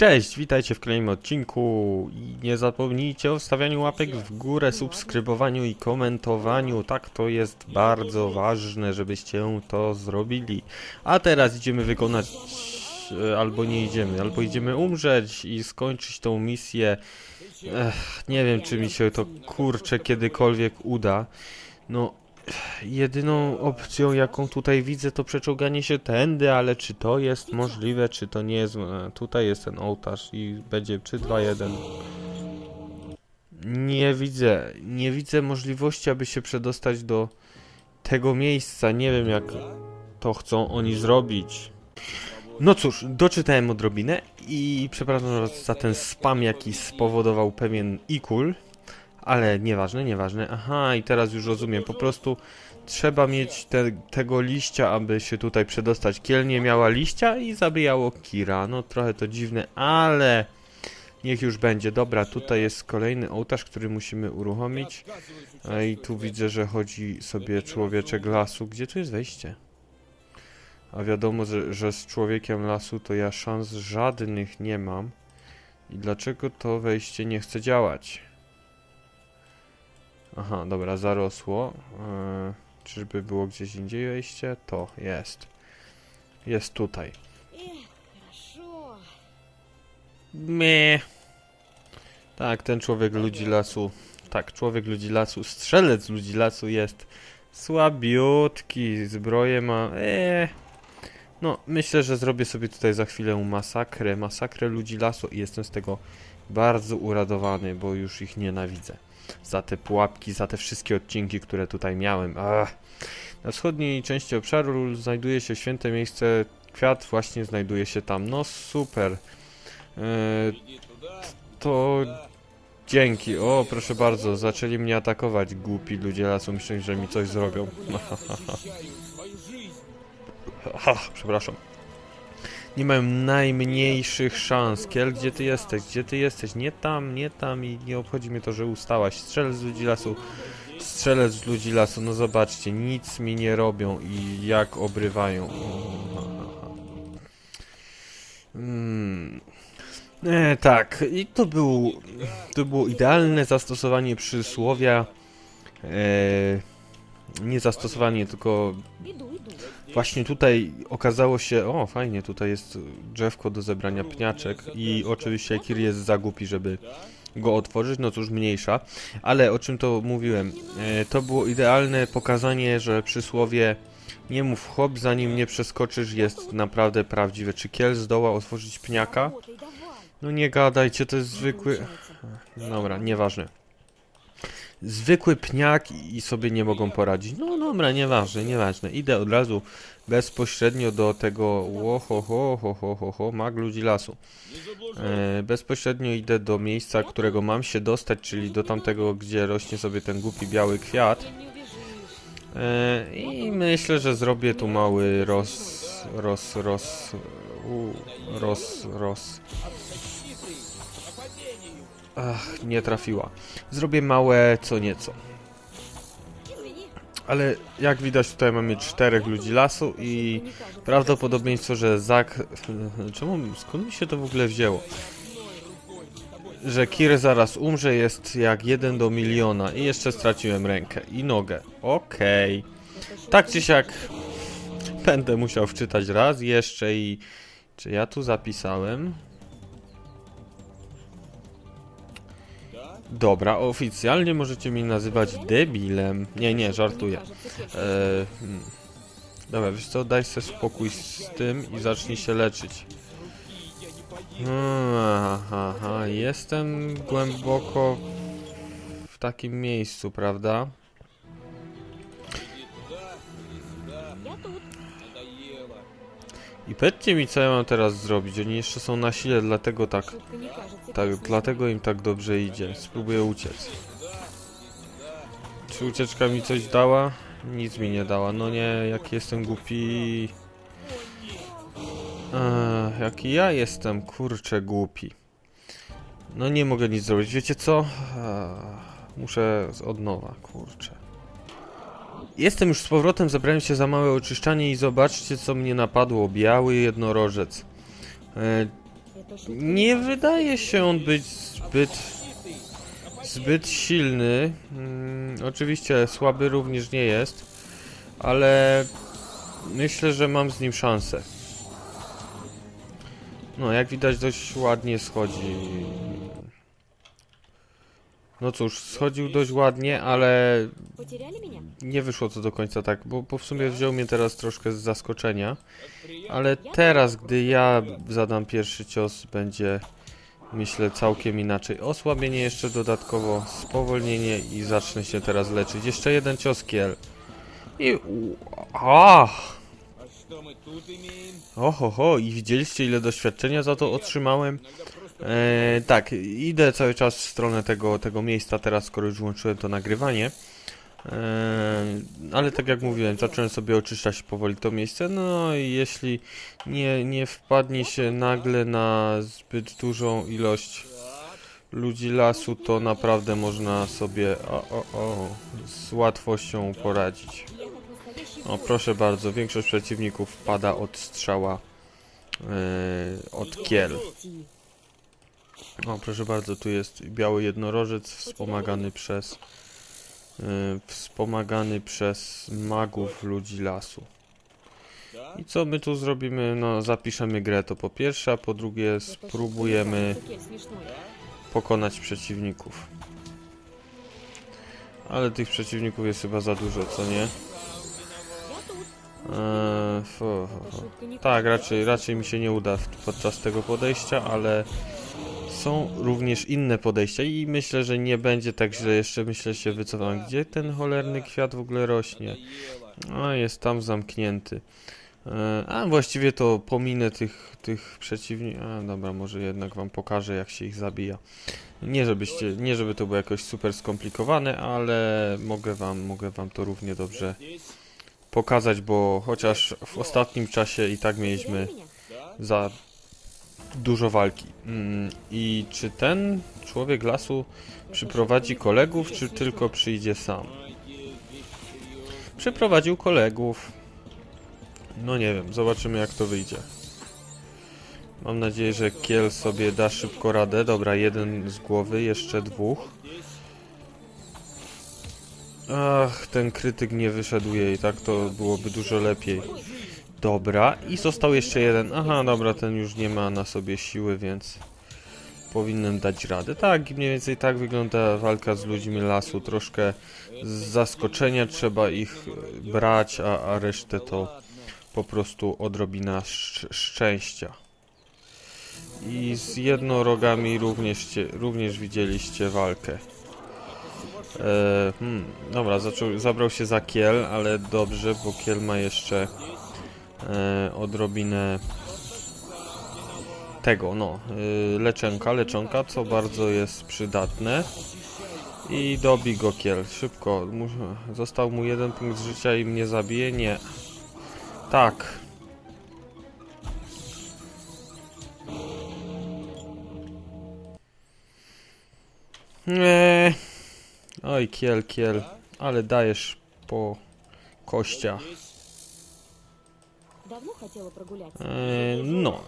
Cześć, witajcie w kolejnym odcinku i nie zapomnijcie o wstawianiu łapek w górę, subskrybowaniu i komentowaniu. Tak, to jest bardzo ważne, żebyście to zrobili. A teraz idziemy wykonać, e, albo nie idziemy, albo idziemy umrzeć i skończyć tą misję. Ech, nie wiem, czy mi się to kurczę kiedykolwiek uda. No, jedyną opcją, jaką tutaj widzę, to przeczołganie się tędy, ale czy to jest możliwe, czy to nie jest. e, Tutaj jest ten ołtarz i będzie czy 2-1. Nie widzę, nie widzę możliwości, aby się przedostać do tego miejsca. Nie wiem, jak to chcą oni zrobić. No cóż, doczytałem odrobinę i przepraszam za ten spam, jaki spowodował pewien ikul. Ale nieważne, nieważne. Aha, i teraz już rozumiem. Po prostu trzeba mieć te, tego liścia, aby się tutaj przedostać. Kiel nie miała liścia i zabijało Kira. No trochę to dziwne, ale niech już będzie. Dobra, tutaj jest kolejny ołtarz, który musimy uruchomić. A I tu widzę, że chodzi sobie człowieczek lasu. Gdzie tu jest wejście? A wiadomo, że, że z człowiekiem lasu to ja szans żadnych nie mam. I dlaczego to wejście nie chce działać? Aha, dobra, zarosło. Yy, czyżby było gdzieś indziej wejście? To jest. Jest tutaj. Mie. Tak, ten człowiek ludzi lasu. Tak, człowiek ludzi lasu, strzelec ludzi lasu jest słabiutki. Zbroję ma. Eee. No, myślę, że zrobię sobie tutaj za chwilę masakrę, masakrę ludzi lasu i jestem z tego bardzo uradowany, bo już ich nienawidzę. Za te pułapki, za te wszystkie odcinki, które tutaj miałem. Ach. Na wschodniej części obszaru znajduje się święte miejsce. Kwiat właśnie znajduje się tam. No super. Eee, to dzięki. O, proszę bardzo, zaczęli mnie atakować głupi ludzie lasu, myślę, że mi coś zrobią. Ha, przepraszam nie mają najmniejszych szans. Kiel, gdzie ty jesteś? Gdzie ty jesteś? Nie tam, nie tam i nie obchodzi mnie to, że ustałaś. Strzelec z ludzi lasu. Strzelec z ludzi lasu. No zobaczcie, nic mi nie robią i jak obrywają. Hmm. E, tak, i to, był, to było idealne zastosowanie przysłowia. E, nie zastosowanie, tylko Właśnie tutaj okazało się, o fajnie, tutaj jest drzewko do zebrania pniaczek i oczywiście Kir jest za głupi, żeby go otworzyć, no cóż mniejsza, ale o czym to mówiłem, e, to było idealne pokazanie, że przysłowie nie mów hop, zanim nie przeskoczysz jest naprawdę prawdziwe. Czy Kiel zdoła otworzyć pniaka? No nie gadajcie, to jest zwykły... Dobra, nieważne zwykły pniak i sobie nie mogą poradzić. No dobra, nieważne, nieważne. Idę od razu bezpośrednio do tego oho, ho, ho, ho, ho, ho, mag ludzi lasu. E, bezpośrednio idę do miejsca, którego mam się dostać, czyli do tamtego, gdzie rośnie sobie ten głupi biały kwiat. E, I myślę, że zrobię tu mały roz... roz... roz... U, roz... roz... Ach, nie trafiła. Zrobię małe co nieco. Ale jak widać tutaj mamy czterech ludzi lasu i prawdopodobieństwo, że Zak... Czemu? Skąd mi się to w ogóle wzięło? Że Kir zaraz umrze jest jak jeden do miliona i jeszcze straciłem rękę i nogę. Okej. Okay. Tak czy siak będę musiał wczytać raz jeszcze i... Czy ja tu zapisałem? Dobra, oficjalnie możecie mnie nazywać debilem. Nie, nie, żartuję. Eee, dobra, wiesz co, daj sobie spokój z tym i zacznij się leczyć. Aha, aha, jestem głęboko w takim miejscu, prawda? I powiedzcie mi, co ja mam teraz zrobić. Oni jeszcze są na sile, dlatego tak... Tak, dlatego im tak dobrze idzie. Spróbuję uciec. Czy ucieczka mi coś dała? Nic mi nie dała. No nie, jak jestem głupi... Jaki ja jestem, kurczę, głupi. No nie mogę nic zrobić. Wiecie co? Muszę od nowa, kurczę. Jestem już z powrotem, zabrałem się za małe oczyszczanie i zobaczcie co mnie napadło. Biały jednorożec. E, nie wydaje się on być zbyt... Zbyt silny. Mm, oczywiście słaby również nie jest. Ale... Myślę, że mam z nim szansę. No, jak widać dość ładnie schodzi no cóż, schodził dość ładnie, ale nie wyszło to do końca tak, bo, bo w sumie wziął mnie teraz troszkę z zaskoczenia. Ale teraz, gdy ja zadam pierwszy cios, będzie myślę całkiem inaczej. Osłabienie jeszcze dodatkowo, spowolnienie i zacznę się teraz leczyć. Jeszcze jeden cios kiel. I... Ach! Oho, ho, i widzieliście ile doświadczenia za to otrzymałem? E, tak, idę cały czas w stronę tego, tego miejsca teraz, skoro już włączyłem to nagrywanie. E, ale tak jak mówiłem, zacząłem sobie oczyszczać powoli to miejsce. No i jeśli nie, nie wpadnie się nagle na zbyt dużą ilość ludzi lasu, to naprawdę można sobie o, o, o, z łatwością poradzić. O, proszę bardzo, większość przeciwników pada od strzała, e, od kiel. O, proszę bardzo, tu jest biały jednorożec wspomagany przez yy, wspomagany przez magów ludzi lasu. I co my tu zrobimy? No, zapiszemy grę to po pierwsze, a po drugie spróbujemy pokonać przeciwników. Ale tych przeciwników jest chyba za dużo, co nie? Eee, fu, fu. Tak, raczej, raczej mi się nie uda podczas tego podejścia, ale są również inne podejścia i myślę, że nie będzie tak źle jeszcze, myślę, się wycofam. Gdzie ten cholerny kwiat w ogóle rośnie? A, jest tam zamknięty. E, a właściwie to pominę tych, tych przeciwników. A dobra, może jednak wam pokażę jak się ich zabija. Nie, żebyście, nie żeby to było jakoś super skomplikowane, ale mogę wam, mogę wam to równie dobrze pokazać, bo chociaż w ostatnim czasie i tak mieliśmy za dużo walki. Mm, I czy ten człowiek lasu przyprowadzi kolegów, czy tylko przyjdzie sam? Przyprowadził kolegów. No nie wiem, zobaczymy jak to wyjdzie. Mam nadzieję, że Kiel sobie da szybko radę. Dobra, jeden z głowy, jeszcze dwóch. Ach, ten krytyk nie wyszedł jej, tak to byłoby dużo lepiej. Dobra, i został jeszcze jeden. Aha, dobra, ten już nie ma na sobie siły, więc powinienem dać radę. Tak, mniej więcej tak wygląda walka z ludźmi lasu. Troszkę z zaskoczenia trzeba ich brać, a, a resztę to po prostu odrobina szcz szczęścia. I z jednorogami również, również widzieliście walkę. E, hmm, dobra, zaczął, zabrał się za kiel, ale dobrze, bo kiel ma jeszcze e, odrobinę tego, no, e, leczenka, leczonka, co bardzo jest przydatne. I dobi go kiel, szybko. Został mu jeden punkt życia i mnie zabije? Nie. Tak. Eee. Oj, kiel, kiel. Ale dajesz po kościach. E, no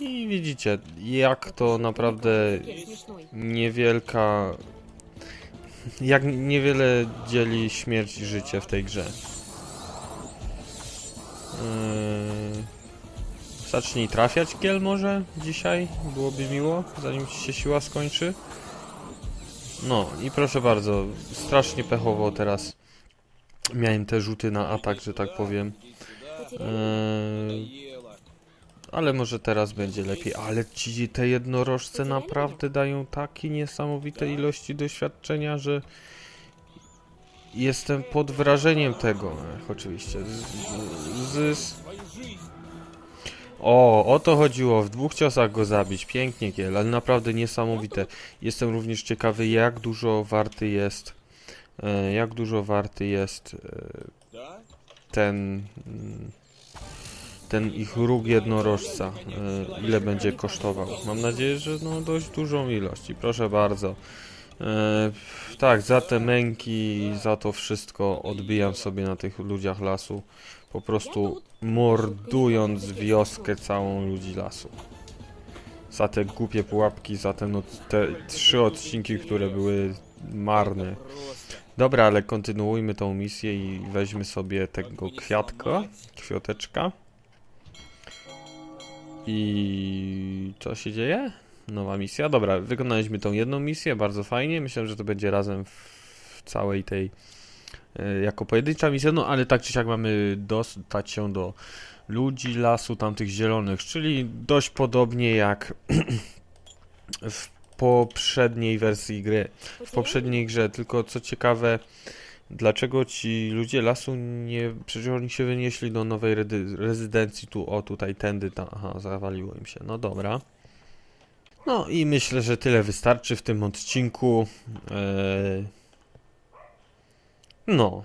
i widzicie, jak to naprawdę niewielka... Jak niewiele dzieli śmierć i życie w tej grze. E, zacznij trafiać kiel może dzisiaj, byłoby miło, zanim się siła skończy. No i proszę bardzo, strasznie pechowo teraz. Miałem te rzuty na atak, że tak powiem. Eee, ale może teraz będzie lepiej. Ale ci te jednorożce naprawdę dają takie niesamowite ilości doświadczenia, że jestem pod wrażeniem tego. Ech, oczywiście. Z, z. O, o to chodziło. W dwóch ciosach go zabić. Pięknie, Kiel, ale naprawdę niesamowite. Jestem również ciekawy, jak dużo warty jest. E, jak dużo warty jest e, ten mm, ten ich róg jednorożca e, ile będzie kosztował mam nadzieję, że no dość dużą ilość i proszę bardzo e, tak, za te męki za to wszystko odbijam sobie na tych ludziach lasu po prostu mordując wioskę całą ludzi lasu za te głupie pułapki, za ten, od- te trzy odcinki, które były marne. Dobra, ale kontynuujmy tą misję i weźmy sobie tego kwiatka, kwioteczka. I co się dzieje? Nowa misja. Dobra, wykonaliśmy tą jedną misję, bardzo fajnie. Myślę, że to będzie razem w całej tej e, jako pojedyncza misja, no ale tak czy siak mamy dostać się do ludzi lasu tamtych zielonych, czyli dość podobnie jak w poprzedniej wersji gry, w poprzedniej grze, tylko co ciekawe dlaczego ci ludzie lasu nie, przecież oni się wynieśli do nowej rezydencji tu, o tutaj, tędy, tam, aha, zawaliło im się, no dobra. No i myślę, że tyle wystarczy w tym odcinku. Eee, no,